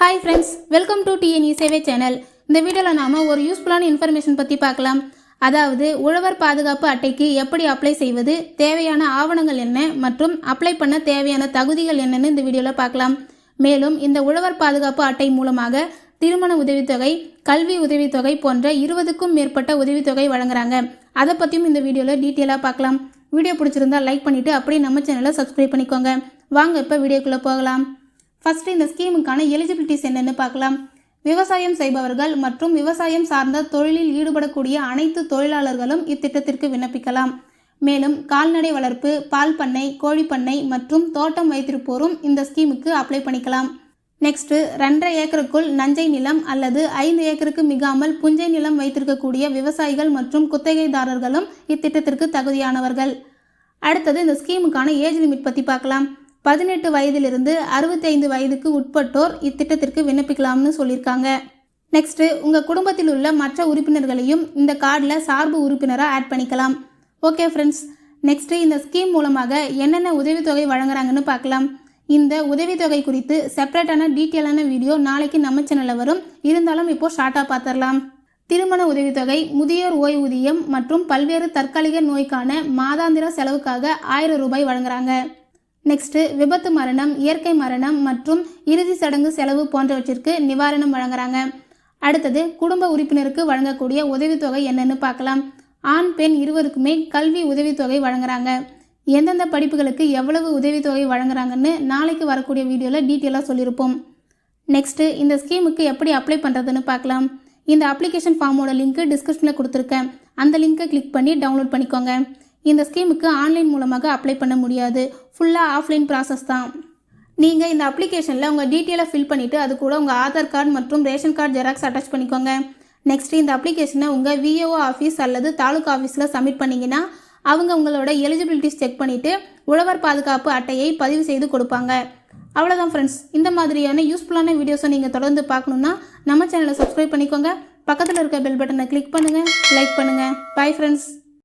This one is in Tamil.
Hi friends welcome to TNE Sevai channel இந்த வீடியோவில் நாம் ஒரு யூஸ்ஃபுல்லான இன்ஃபர்மேஷன் பற்றி பார்க்கலாம். அதாவது உழவர் பாதுகாப்பு அட்டைக்கு எப்படி அப்ளை செய்வது தேவையான ஆவணங்கள் என்ன மற்றும் அப்ளை பண்ண தேவையான தகுதிகள் என்னன்னு இந்த வீடியோவில் பார்க்கலாம். மேலும் இந்த உழவர் பாதுகாப்பு அட்டை மூலமாக திருமண உதவித்தொகை கல்வி உதவித்தொகை போன்ற இருபதுக்கும் மேற்பட்ட உதவித்தொகை வழங்குறாங்க. அதை பற்றியும் இந்த வீடியோவில் டீட்டெயிலாக பார்க்கலாம். வீடியோ பிடிச்சிருந்தா லைக் பண்ணிவிட்டு அப்படியே நம்ம சேனலை சப்ஸ்கிரைப் பண்ணிக்கோங்க. வாங்க இப்போ வீடியோக்குள்ளே போகலாம். ஃபர்ஸ்ட் இந்த ஸ்கீமுக்கான எலிஜிபிலிட்டிஸ் என்னென்னு பார்க்கலாம். விவசாயம் செய்பவர்கள் மற்றும் விவசாயம் சார்ந்த தொழிலில் ஈடுபடக்கூடிய அனைத்து தொழிலாளர்களும் இத்திட்டத்திற்கு விண்ணப்பிக்கலாம். மேலும் கால்நடை வளர்ப்பு பால் பண்ணை கோழிப்பண்ணை மற்றும் தோட்டம் வைத்திருப்போரும் இந்த ஸ்கீமுக்கு அப்ளை பண்ணிக்கலாம். நெக்ஸ்ட் ரெண்டரை ஏக்கருக்குள் நஞ்சை நிலம் அல்லது ஐந்து ஏக்கருக்கு மிகாமல் புஞ்சை நிலம் வைத்திருக்கக்கூடிய விவசாயிகள் மற்றும் குத்தகைதாரர்களும் இத்திட்டத்திற்கு தகுதியானவர்கள். அடுத்தது இந்த ஸ்கீமுக்கான ஏஜ் லிமிட் பற்றி பார்க்கலாம். பதினெட்டு வயதிலிருந்து அறுபத்தைந்து வயதுக்கு உட்பட்டோர் இத்திட்டத்திற்கு விண்ணப்பிக்கலாம்னு சொல்லியிருக்காங்க. நெக்ஸ்ட்டு உங்கள் குடும்பத்தில் உள்ள மற்ற உறுப்பினர்களையும் இந்த கார்டில் சார்பு உறுப்பினராக ஆட் பண்ணிக்கலாம். ஓகே ஃப்ரெண்ட்ஸ் நெக்ஸ்ட்டு இந்த ஸ்கீம் மூலமாக என்னென்ன உதவித்தொகை வழங்குறாங்கன்னு பார்க்கலாம். இந்த உதவித்தொகை குறித்து செப்பரேட்டான டீட்டெயிலான வீடியோ நாளைக்கு நம்ம சேனலில் வரும். இருந்தாலும் இப்போ ஷார்ட்டாக பார்த்துடலாம் திருமண உதவித்தொகை முதியோர் ஓய்வூதியம் மற்றும் பல்வேறு தற்காலிக நோய்க்கான மாதாந்திர செலவுக்காக ஆயிரம் ரூபாய் வழங்குறாங்க. நெக்ஸ்ட்டு விபத்து மரணம் இயற்கை மரணம் மற்றும் இறுதி சடங்கு செலவு போன்றவற்றிற்கு நிவாரணம் வழங்குறாங்க. அடுத்தது குடும்ப உறுப்பினருக்கு வழங்கக்கூடிய உதவித்தொகை என்னன்னு பார்க்கலாம். ஆண் பெண் இருவருக்குமே கல்வி உதவித்தொகை வழங்குறாங்க. எந்தெந்த படிப்புகளுக்கு எவ்வளவு உதவித்தொகை வழங்குறாங்கன்னு நாளைக்கு வரக்கூடிய வீடியோவில் டீட்டெயிலாக சொல்லியிருப்போம். நெக்ஸ்ட்டு இந்த ஸ்கீமுக்கு எப்படி அப்ளை பண்ணுறதுன்னு பார்க்கலாம். இந்த அப்ளிகேஷன் ஃபார்மோட லிங்க்கு டிஸ்கிரிப்ஷனில் கொடுத்துருக்கேன். அந்த லிங்க்கை கிளிக் பண்ணி டவுன்லோட் பண்ணிக்கோங்க. இந்த ஸ்கீமுக்கு ஆன்லைன் மூலமாக அப்ளை பண்ண முடியாது. ஃபுல்லாக ஆஃப்லைன் ப்ராசஸ் தான். நீங்கள் இந்த அப்ளிகேஷனில் உங்கள் டீட்டெயிலாக ஃபில் பண்ணிவிட்டு அது கூட உங்கள் ஆதார் கார்டு மற்றும் ரேஷன் கார்டு ஜெராக்ஸ் அட்டாச் பண்ணிக்கோங்க. நெக்ஸ்ட் இந்த அப்ளிகேஷனை உங்கள் விஏஓ ஆஃபீஸ் அல்லது தாலுகா ஆஃபீஸில் சப்மிட் பண்ணிங்கன்னா அவங்க உங்களோட எலிஜிபிலிட்டிஸ் செக் பண்ணிவிட்டு உழவர் பாதுகாப்பு அட்டையை பதிவு செய்து கொடுப்பாங்க. அவ்வளோதான் ஃப்ரெண்ட்ஸ் இந்த மாதிரியான யூஸ்ஃபுல்லான வீடியோஸை நீங்கள் தொடர்ந்து பார்க்கணுன்னா நம்ம சேனலை சப்ஸ்கிரைப் பண்ணிக்கோங்க. பக்கத்தில் இருக்க பெல் பட்டனை கிளிக் பண்ணுங்கள் லைக் பண்ணுங்கள் பை ஃப்ரெண்ட்ஸ்